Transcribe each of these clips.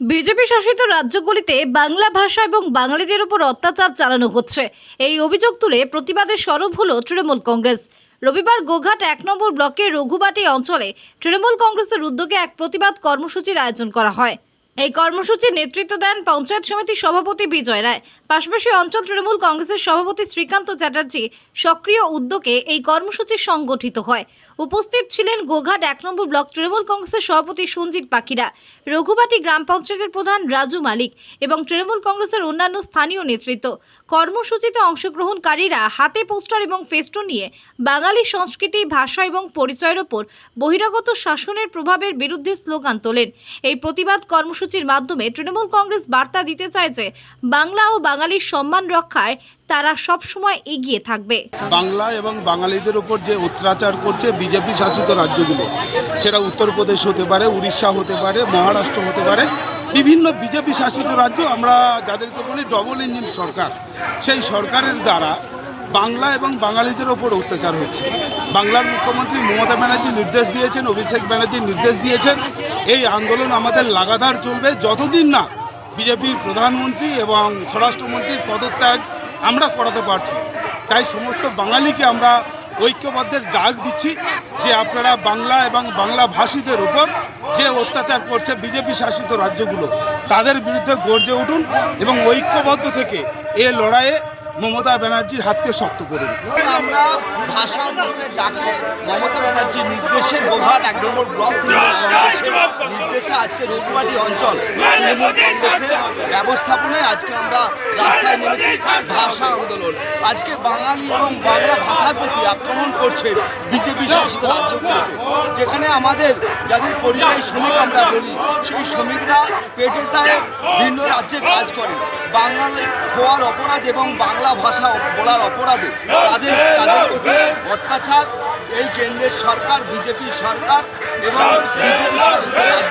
BJP শাসিত রাজ্যগুলিতে বাংলা ভাষা এবং বাঙালিদের উপর অত্যাচার চালানো হচ্ছে। এই অভিযোগ তুলে প্রতিবাদে স্বরূপ হল তৃণমূল কংগ্রেস। রবিবার গোঘাট এক নম্বর ব্লকের রঘুবাটি অঞ্চলে তৃণমূল কংগ্রেসের উদ্যোগে এক প্রতিবাদ কর্মসূচির আয়োজন করা হয়। এই কর্মসূচির নেতৃত্ব দেন পঞ্চায়েত সমিতির সভাপতি বিজয় রায়। পাশাপাশি অঞ্চল তৃণমূল কংগ্রেসের সভাপতি শ্রীকান্ত চ্যাটার্জি সক্রিয় উদ্যোগে এই কর্মসূচি সংগঠিত হয়। উপস্থিত ছিলেন গোঘাট এক নম্বর ব্লক তৃণমূল কংগ্রেসের সভাপতি সঞ্জিত পাখিরা, রঘুবাটি গ্রাম পঞ্চায়েতের প্রধান রাজু মালিক এবং তৃণমূল কংগ্রেসের অন্যান্য স্থানীয় নেতৃত্ব। কর্মসূচিতে অংশগ্রহণকারীরা হাতে পোস্টার এবং ফেস্টুন নিয়ে বাঙালি সংস্কৃতি, ভাষা এবং পরিচয়ের ওপর বহিরাগত শাসনের প্রভাবের বিরুদ্ধে স্লোগান তোলেন। এই প্রতিবাদ কর্মসূচির মাধ্যমে তৃণমূল কংগ্রেস বার্তা দিতে চায় যে বাংলা ও বাঙালির সম্মান রক্ষায় তারা সবসময় এগিয়ে থাকবে। বাংলা এবং বাঙালিদের উপর যে অত্যাচার করছে বিজেপি শাসিত রাজ্যগুলো, সেটা উত্তরপ্রদেশ হতে পারে, উড়িষ্যা হতে পারে, মহারাষ্ট্র হতে পারে, বিভিন্ন বিজেপি শাসিত রাজ্য, আমরা যাদেরকে বলি ডবল ইঞ্জিন সরকার, সেই সরকারের দ্বারা বাংলা এবং বাঙালিদের ওপর অত্যাচার হচ্ছে। বাংলার মুখ্যমন্ত্রী মমতা ব্যানার্জি নির্দেশ দিয়েছেন, অভিষেক ব্যানার্জি নির্দেশ দিয়েছেন, এই আন্দোলন আমাদের লাগাতার চলবে যতদিন না বিজেপির প্রধানমন্ত্রী এবং স্বরাষ্ট্রমন্ত্রীর পদত্যাগ আমরা করাতে পারছি। তাই সমস্ত বাঙালিকে আমরা ঐক্যবদ্ধের ডাক দিচ্ছি যে আপনারা বাংলা এবং বাংলা ভাষীদের উপর যে অত্যাচার করছে বিজেপি শাসিত রাজ্যগুলো, তাদের বিরুদ্ধে গর্জে উঠুন এবং ঐক্যবদ্ধ থেকে এ লড়াইয়ে মমতা ব্যানার্জির হাতকে শক্ত করুন আমরা ভাষা আন্দোলনের ডাকে, মমতা ব্যানার্জির নির্দেশে গোঘাট এক নম্বর ব্লক নির্দেশে আজকে রঘুবাটি অঞ্চল তৃণমূল কংগ্রেসের ব্যবস্থাপনায় আজকে আমরা নেমেছি ভাষা আন্দোলন। আজকে বাঙালি এবং বাংলা ভাষার প্রতি আক্রমণ করছে বিজেপি শাসিত রাজ্যগুলোতে যেখানে আমাদের যাদের পরিযায়ী শ্রমিক আমরা বলি, সেই শ্রমিকরা পেটের দায়ে ভিন্ন রাজ্যে কাজ করে। বাঙালি হওয়ার অপরাধ এবং বাংলা ভাষা বলার অপরাধে তাদের তাদের প্রতি অত্যাচার। এই কেন্দ্রের সরকার, বিজেপি সরকার এবং বিজেপি শাসিত রাজ্যে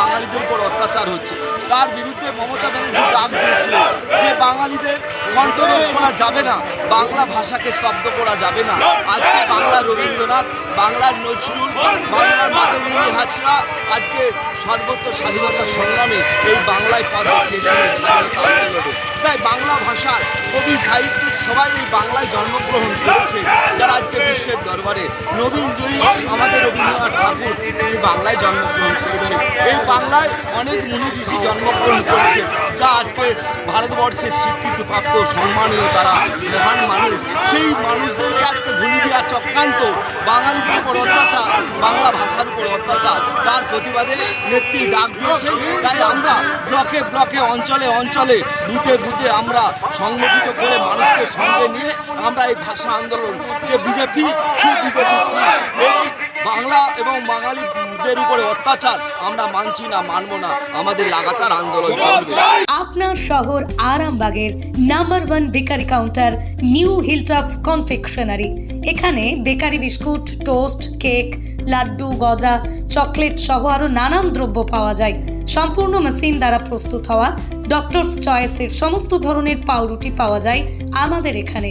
বাঙালিদের উপর অত্যাচার হচ্ছে। তার বিরুদ্ধে মমতা ব্যানার্জি ডাক দিয়েছিলেন যে বাঙালিদের কণ্ঠরোধ করা যাবে না, বাংলা ভাষাকে শব্দ করা যাবে না। আজকে বাংলা রবীন্দ্রনাথ, বাংলার নজরুল, বাংলার মাদকমণি হাজরা আজকে সর্বত্র স্বাধীনতা সংগ্রামে এই বাংলায় পদ দেখিয়েছিলেন স্বাধীনতা তাই বাংলা ভাষার কবি সাহিত্যিক সবাই এই বাংলায় জন্মগ্রহণ করেছে। যারা দরবারে নবীন জয়ী আমাদের রবীন্দ্রনাথ ঠাকুর তিনি বাংলায় জন্মগ্রহণ করেছেন। এই বাংলায় অনেক মুনি ঋষি জন্মগ্রহণ করেছে যা আজকে ভারতবর্ষের স্বীকৃতিপ্রাপ্ত সম্মানীয় তারা মহান মানুষ। সেই মানুষদেরকে আজকে ভুলি দেওয়া চক্রান্ত, বাঙালিদের উপর অত্যাচার, বাংলা ভাষার উপর অত্যাচার, তার প্রতিবাদে নেত্রী ডাক দিয়েছেন। তাই আমরা ব্লকে ব্লকে, অঞ্চলে অঞ্চলে, বুথে বুথে আমরা সংগঠিত করে মানুষকে সঙ্গে নিয়ে আমরা এই ভাষা আন্দোলন যে বিজেপি এই বাংলা এবং বাঙালিদের উপরে অত্যাচার আমরা মানছি না, মানব না। আমাদের লাগাতার আন্দোলন চলবে। আপনার শহর আরামবাগের number one bakery counter new hilltop confectionery. এখানে বেকারি বিস্কুট, টোস্ট, কেক, লাড্ডু, গজা, চকলেট সহ আরও নানান দ্রব্য পাওয়া যায়। সম্পূর্ণ মেশিন দ্বারা প্রস্তুত হওয়া ডক্টরস চয়েসের সমস্ত ধরনের পাউরুটি পাওয়া যায় আমাদের এখানে।